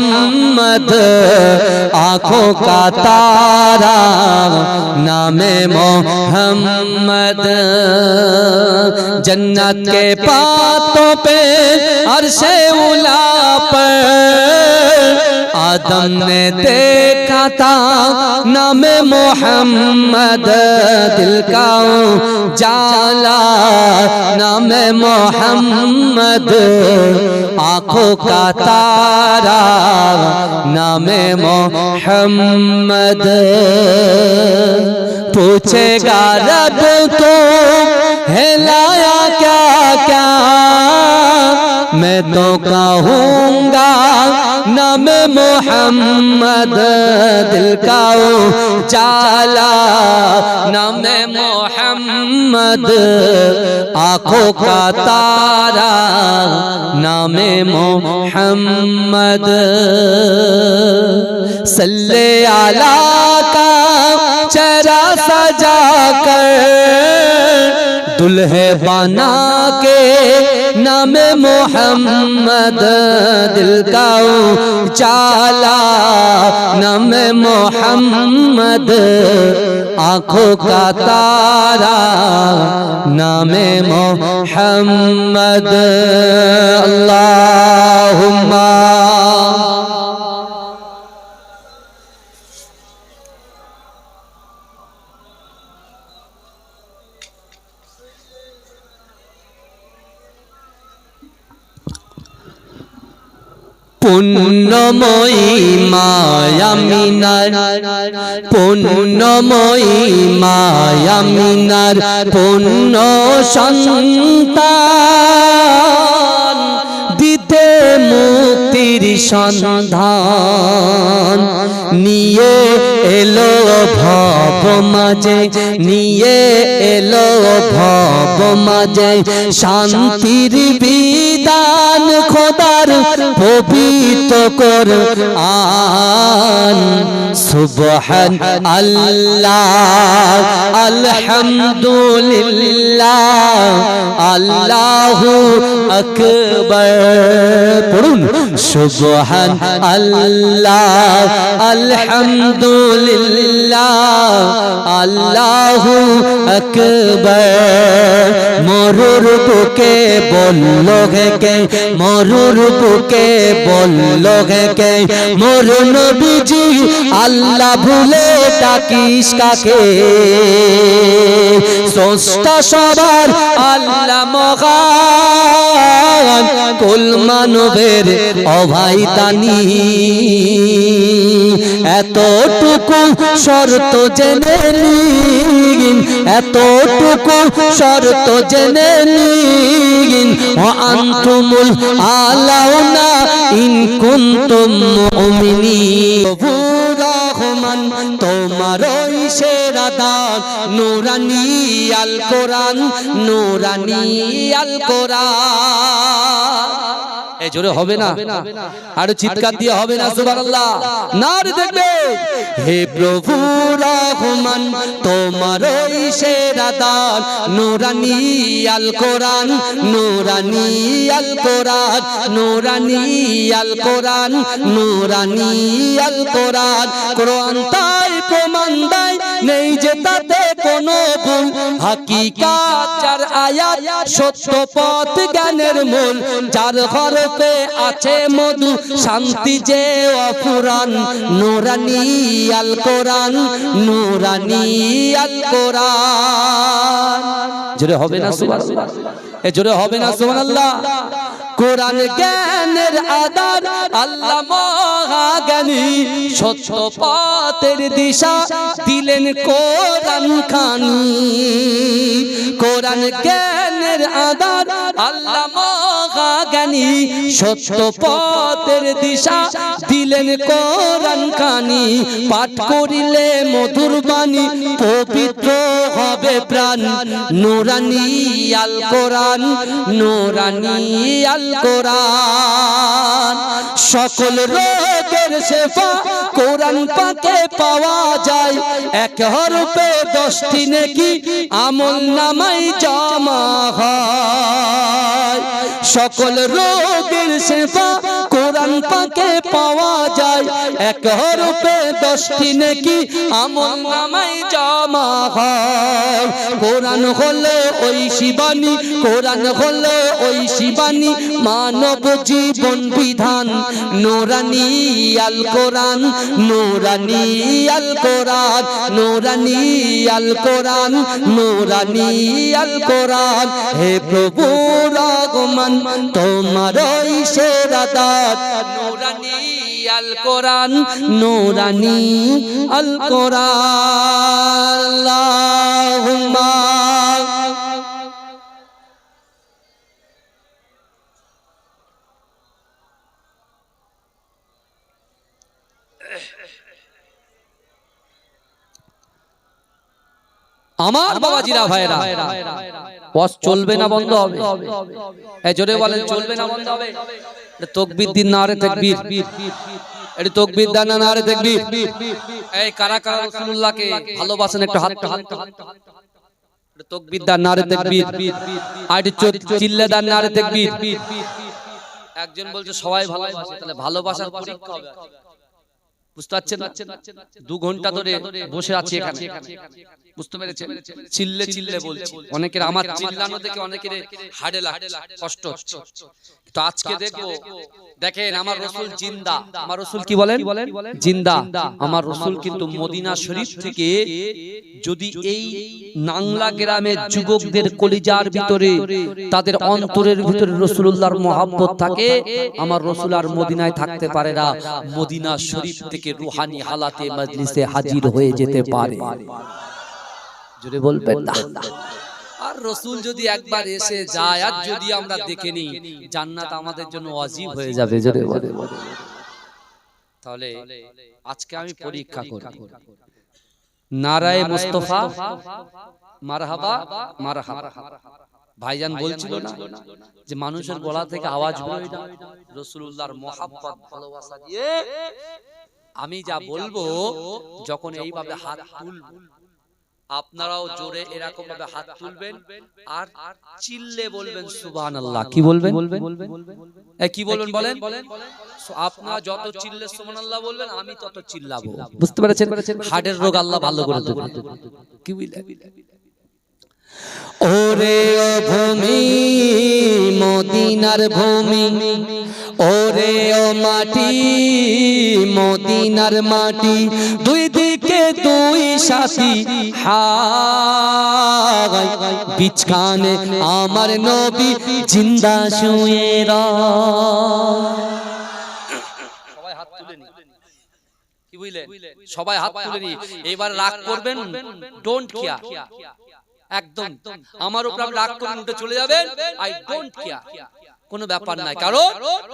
محمد آنکھوں کا تارا نام محمد۔ جنت کے پاتوں پہ عرش اولا پر آدم نے دیکھا تھا نام محمد، دل کا جالا، نام محمد، آنکھوں کا تارا، نام محمد۔ پوچھے گا رب تو، ہے لایا کیا کیا؟ میں تو کہوں گا نام محمد دل کا چالا نام محمد آنکھوں کا تارا نام محمد صلی اللہ दुल्हे बना के नाम मोहम्मद दिल का चाला नाम मोहम्मद आंखों का तारा नाम मोहम्मद अल्लाहुम्मा পুণ্যময়ী মায়ামিনার পুণ্যময়ী মায়ামিনার পুণ্য সন্তান। সন্ধান নিয়ে এলো ভব মাঝে, নিয়ে এলো ভব মাঝে। শান্তির বিদান খোদার পবিত্র কর আন। সুবহান আল্লাহ, আলহামদুলিল্লাহ, আল্লাহু আকবার। পড়ুন। সুবহান আল্লাহ, আলহামদুলিল্লাহ, আল্লাহু আকবার। মরুর বুকে বলল কে, মরুর বুকে বলল কে। মোর নবীজি, আল্লাহ ভুলে ডাকিস কাকে? স্রষ্টা সবার আল্লাহ মহান, কুল মানবের অভাই দানি এতটুকু শর্ত জেনে নিন, এতটুকু শর্ত জেনে নিন। আন্তুমুল আলাউনা ইন কুনতুম মুমিনিন। তোমার ওই সেরা দান নুরানি আল কোরআন নুরানি আল কোরআন। এই জোরে হবে না। আরও চিৎকার দিয়ে হবে না, সুবহানাল্লাহ। না রে দেখবে। হে প্রভু, রহমান, তোমার সেরা দান। নুরানি আল কোরআন নুরানি আল কোরআন নুরানি আল কোরআন নুরানি আল কোরআন কোরআন তাই প্রমাণ দেয়, নেই যে তাতে কোনো ভুল। হাকিকাত আয়াত সত্য পথ জ্ঞানের মূল। যার হরফে আছে মধু শান্তি যে অফুরান। নুরানি আল কোরআন নুরানি আল কোরআন। জোরে হবে না সুবহানাল্লাহ। এ হবে না, সুবহানাল্লাহ। কোরআন জ্ঞানের আদার আল্লাহ মহাজ্ঞানী, সত্য পথের দিশা দিলেন কোরআন খানি। কোরআন জ্ঞানের আদার আল্লাহ মহাজ্ঞানী, সত্য পথের দিশা দিলেন কোরআন খানি পাঠ করিলে মধুর বাণী, পবিত্র হবে প্রাণ। নুরানি আল কোরআন, নুরানি আল কোরআন। সকল রোগের শেফা কোরআন পাকে পাওয়া যায়। এক হরফে দশটি নেকি আমল নামাই জমা হয়। সকল রোগের শেফা কোরআন পাকে পাওয়া যায়। এক হরফে দশটি নাকি আমল নামাই জমা হয়। কোরআন হলো ওই শিবানী, কোরআন হলো ওই শিবানী, মানব জীবন বিধান। নোরানি আল কোরআন, নোরানি আল কোরআন, নোরানি আল কোরআন, নোরানি আল কোরআন। হে প্রভু আগমন তোমার সেরা দাত নোরানি আল কোরআন নোরানি আল কোরআন আমার বাবা জিরা ভাইরা ওয়াজ চলবে না বন্ধ হবে। এই জোরে বলেন চলবে না বন্ধ হবে। তকবীর দিন না রে তাকবীর এটি তকবীর দান না রে তাকবীর। এই কারা কারা রাসূলুল্লাহকে ভালোবাসেন একটু হাত তকবীর দান না রে তাকবীর। আর এটি চো- চিল্লে দান না রে তাকবীর। একজন বলছে সবাই ভালোবাসে তাহলে ভালোবাসার পরীক্ষা হবে দু ঘণ্টা ধরে বসে আছি এখানে। বুঝতে পেরেছেন? চিল্লে চিল্লে অনেকের আমার চিল্লানো দেখে অনেকের হাড়ে কষ্ট তো আজকে দেখব, দেখেন আমার রসুল জিন্দা। আমার রসুল কি বলেন? জিন্দা। আমার রসুল কিন্তু মদিনা শরীফ থেকে যদি এই নাংলা গ্রামের যুবকদের কলিজার ভিতরে তাদের অন্তরের ভিতরে রসুল্লাহর মহাব্বত থাকে, আমার রসুল আর মদিনায় থাকতে পারে না। মদিনা শরীফ থেকে রুহানি হালাতে মজলিসে হাজির হয়ে যেতে পারে। জোরে বলবেন না। আর রসুল যদি একবার এসে যায় আর যদি আমরা দেখে নিই জান্নাত আমাদের জন্য অজীব হয়ে যাবে। জোরে বলে তাহলে আজকে আমি পরীক্ষা করি। নারায়ে মুস্তফা মারহাবা মারহাবা ভাইজান বলছিল না যে মানুষের গলা থেকে আওয়াজ বেরোয় না। রসুল্লাহর মহাব্বত ভালোবাসা দিয়ে আমি যা বলব যখন এইভাবে হাত তুলবো আপনারাও জোরে এরকম ভাবে হাত তুলবেন আর চিল্লে বলবেন সুবহান আল্লাহ কি বলবেন? কি বলবেন? বলেন আপনারা যত চিল্লে সুবহান আল্লাহ বলবেন আমি তত চিল্লাবো। বুঝতে পেরেছেন? হার্টের রোগ আল্লাহ ভালো করে কি বুঝলেন ওরে ভূমি, মদিনার ভূমি। ওরে ও মাটি, মদিনার মাটি। দুই দিকে দুই সাথী হাই বিছখানে আমার নবী জিন্দা শুয়ে সবাই হাত তুলে সবাই হাত তুলে নি। এবার রাগ করবেন? ডোন্ট কেয়ার একদম আমার উপর আপনি রাগ করে উঠে চলে যাবেন। আই ডোন্ট কেয়ার কোনো ব্যাপার নাই। কারণ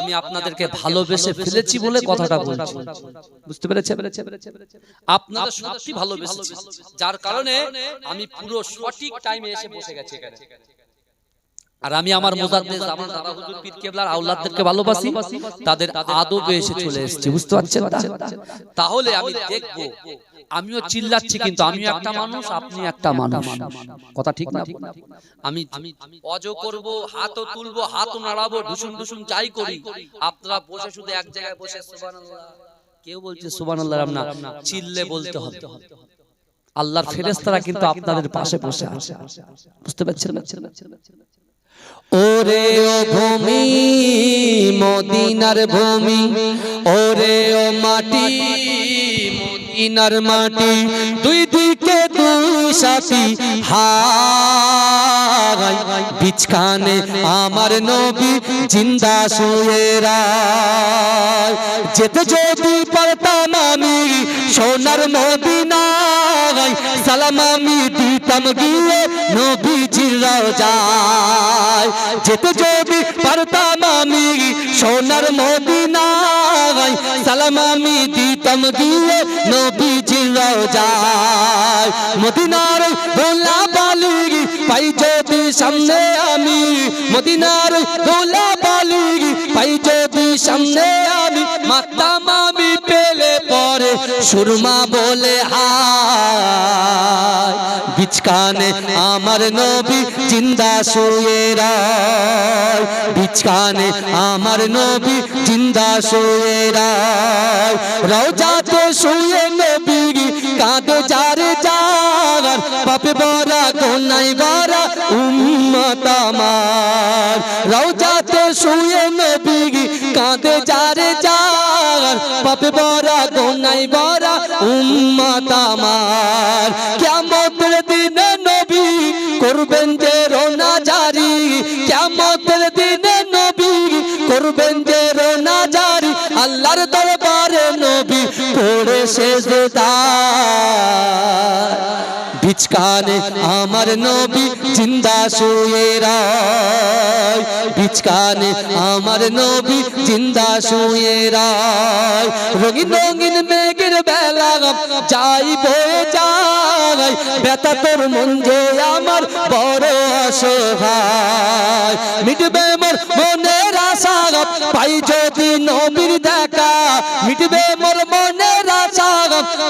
আমি আপনাদেরকে ভালোবেসে ফেলেছি বলে কথাটা বলছি। বুঝতে পেরেছে? আপনারা সত্যি ভালোবেসেছি। যার কারণে আমি পুরো সঠিক টাইমে এসে বসে গেছি এখানে। আর আমি আমার মুজাদ্দেদ আমার দাদা হুজুর পীর কেবলার আওলাদদেরকে ভালোবাসি, তাদের আদবে এসে চলে এসেছি, বুঝতে পারছেন না? তাহলে আমি দেখব, আমিও চিল্লাচ্ছি কিন্তু আমিও একটা মানুষ, আপনি একটা মানুষ। কথা ঠিক না? আমি অজ করব, হাতও তুলবো হাতও নাড়াবো, ঢুসুন ঢুসুন যাই করি। আপনারা বসে শুধু এক জায়গায় বসে, সুবহানাল্লাহ। কেউ বলছে, সুবহানাল্লাহ না, চিল্লে বলতে হবে। আল্লাহর ফেরেশতারা কিন্তু আপনাদের পাশে বসে আছে। বুঝতে পারছেন? ওরে ও ভূমি, মদিনার ভূমি, ওরে ও মাটি, মদিনার মাটি, দুই দিকে দুই সাথী হাই বিছখানে আমার নবী জিন্দা শুয়ে রায়। যেতে যদি পারতাম আমি সোনার মদিনায়, সালাম আমি দিতাম গিয়ে নবীজির সোনার মদিনায়, সালাম আমি দিতাম গিয়ে নবীজির রওজায় মদিনার দোলা বালি পাই যদি সামনে আমি, মদিনার দোলা বালি পাই যদি সামনে আমি মাতাম সুরমা বলে হায়। বিচকানে আমার নবী জিন্দা শুয়ে রায়। বিচকানে আমার নবী জিন্দা শুয়ে রায়। রওজাতে শুয়ে নবী কাঁদে যারে যার। পাপে বরা কোনাই বরা উম্মত আমার। রওজাতে শুয়ে নবী কাঁদে যারে যার। পাপে বরা গোনাই বরা উম্মাত আমার। কিয়ামতের দিনে নবী করবেন যে রোনা জারি কিয়ামতের দিনে নবী করবেন যে রোনা জারি আল্লাহর দরবারে পড়ে সেজদা বিচকানে আমার নবী জিন্দা শুয়ে বিচকানে আমার নবী জিন্দা শুয়ে রায়। রঙিন রঙিন মেঘের বেলা যাই। বয়ে যায় ব্যথা তোর মন যে আমার বড় অসহায়। মিটবে মোর মনের আশা, পাই যদি নবীর দেখা। মিটবে মনের আশা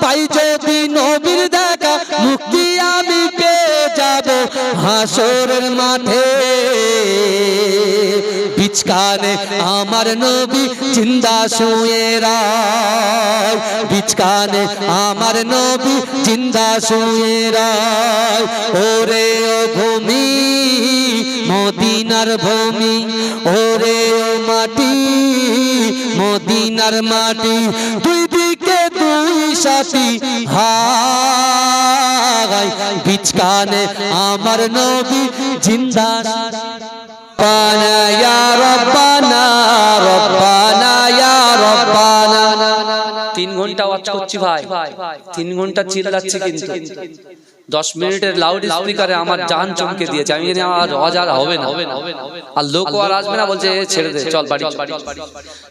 পাই যদি নবীর দেখা মুক্তি হাসরের মাঠে বিচকানে আমার নবী জিন্দা শুয়ে রায়। বিচকানে আমার নবী জিন্দা শুয়ে রায়। ওরে ও ভূমি, মদিনার ভূমি, ওরে ও মাটি, মদিনার মাটি, দুই দিকে দুই সাথী হাই আমার নবী জিন্দা। তিন ঘণ্টা ওয়াচ করছি ভাই। তিন ঘণ্টা চিল্লাচ্ছি কিন্তু। দশ মিনিটের লাউড স্পিকারে আমার জান চমকে দিয়েছে। আমি জানি আমার রজ আর হবে না। আর লোক আর আসবে না বলছে ছেড়ে দে চল বাড়ি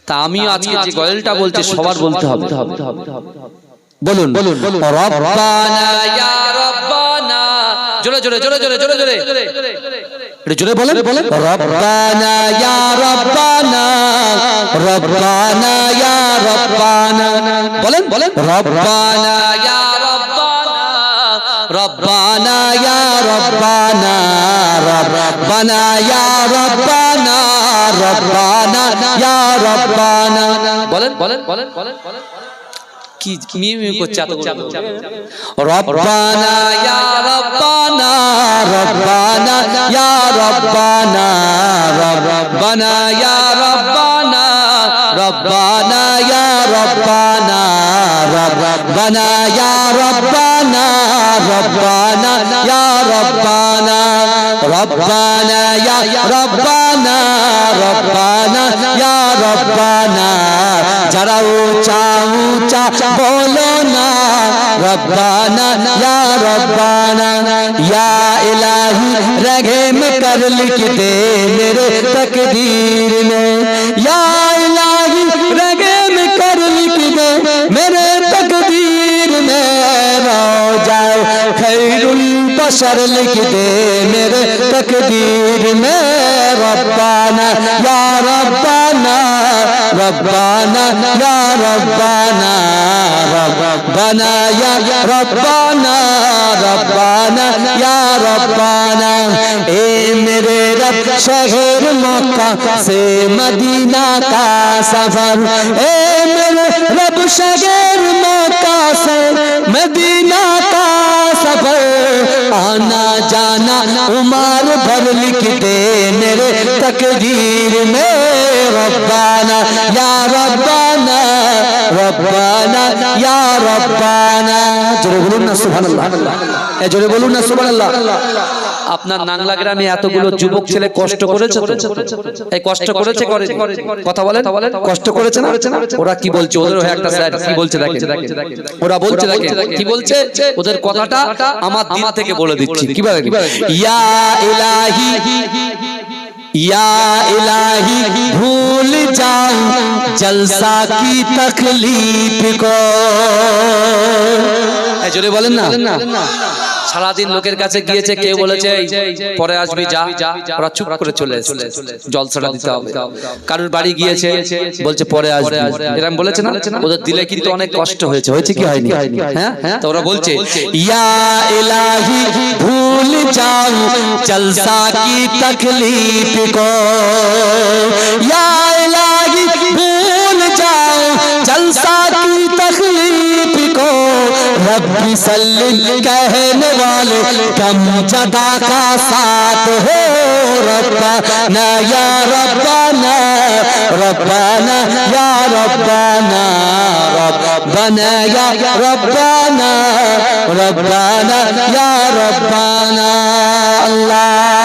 তা আমিও আজকে যে গয়েলটা বলছে সবার বলতে হবে। বলুন। বলুন। রব্বানা ইয়া রব্বানা জোরে জোরে জোরে জোরে জোরে জোরে। একটু জোরে বলেন। বলেন। রব্বানা ইয়া রব্বানা রব্বানা ইয়া রব্বানা। বলেন বলেন। রব্বানা ইয়া রব্বানা রব্বানা ইয়া রব্বানা রব্বানা ইয়া রব্বানা রব্বানা ইয়া রব্বানা। বলেন বলেন বলেন বলেন বলেন। কি মিউ মিউ করছে এত রব্বানা ইয়া রব্বানা রব্বানা ইয়া রব্বানা রব্বানা ইয়া রব্বানা রব্বানা ইয়া রব্বানা রব্বানা ইয়া রব্বানা রব্বানা ইয়া রব্বানা রব্বানা ইয়া রব্বানা রব্বানা ইয়া রব্বানা যারা উঁচা চাচা, বলো না, রব্বানা, ইয়া রব্বানা, ইয়া ইলাহি রগে মে কর লিখ দে মেরে তকদীর মে। ইয়া ইলাহি রগে মে কর লিখ দে মেরে তকদীর মে। রও যাও খৈরুল বশর লিখ দে মেরে তকদীর মে। রব্বানা, ইয়া ربنا يا ربنا ربنا يا ربنا ربنا يا ربنا اے میرے رب شہر مکہ سے مدینہ کا سفر اے میرے رب شہر مکہ سے مدینہ کا سفر آنا جانا عمر بھر لکھ دے میرے تقدیر میں ربنا يا ربنا ربنا يا ربنا জোরে বলুন না সুবহানাল্লাহ। এ জোরে বলুন না আপনার নাংলা গ্রামে এতগুলো যুবক ছেলে কষ্ট করেছে এই কষ্ট করেছে করে কথা বলেন। কষ্ট করেছে না? ওরা কি বলছে? ওদের একটা স্যার কি বলছে দেখে ওরা বলছে দেখে কি বলছে? ওদের কথাটা আমার দিমা থেকে বলে দিচ্ছি। কীভাবে? ইয়া ইলাহি या इलाही بھول جاؤ جلسہ کی तकलीफ کو اے جرے সারাদিন লোকের কাছে গিয়েছে কেউ বলেছে পরে আসবি যা। ওরা চুপ করে চলে এসেছে। জলসাটা দিতে হবে। কারোর বাড়ি গিয়েছে বলছে পরে আসবে। এরকম বলেছে না? ওদের দিলে কিন্তু অনেক কষ্ট হয়েছে হয়েছে কি হয়নি? হ্যাঁ তো ওরা বলছে ইয়া ইলাহি ভুল যাও জলসা কি তকলিফ কো ইয়া रब्बी सल्लिम कहने वाले कम जदा का साथ हो रब्बाना या रब्बाना रब्बाना या रब्बाना रब्बाना या रब्बाना रब्बाना या रब्बाना अल्लाह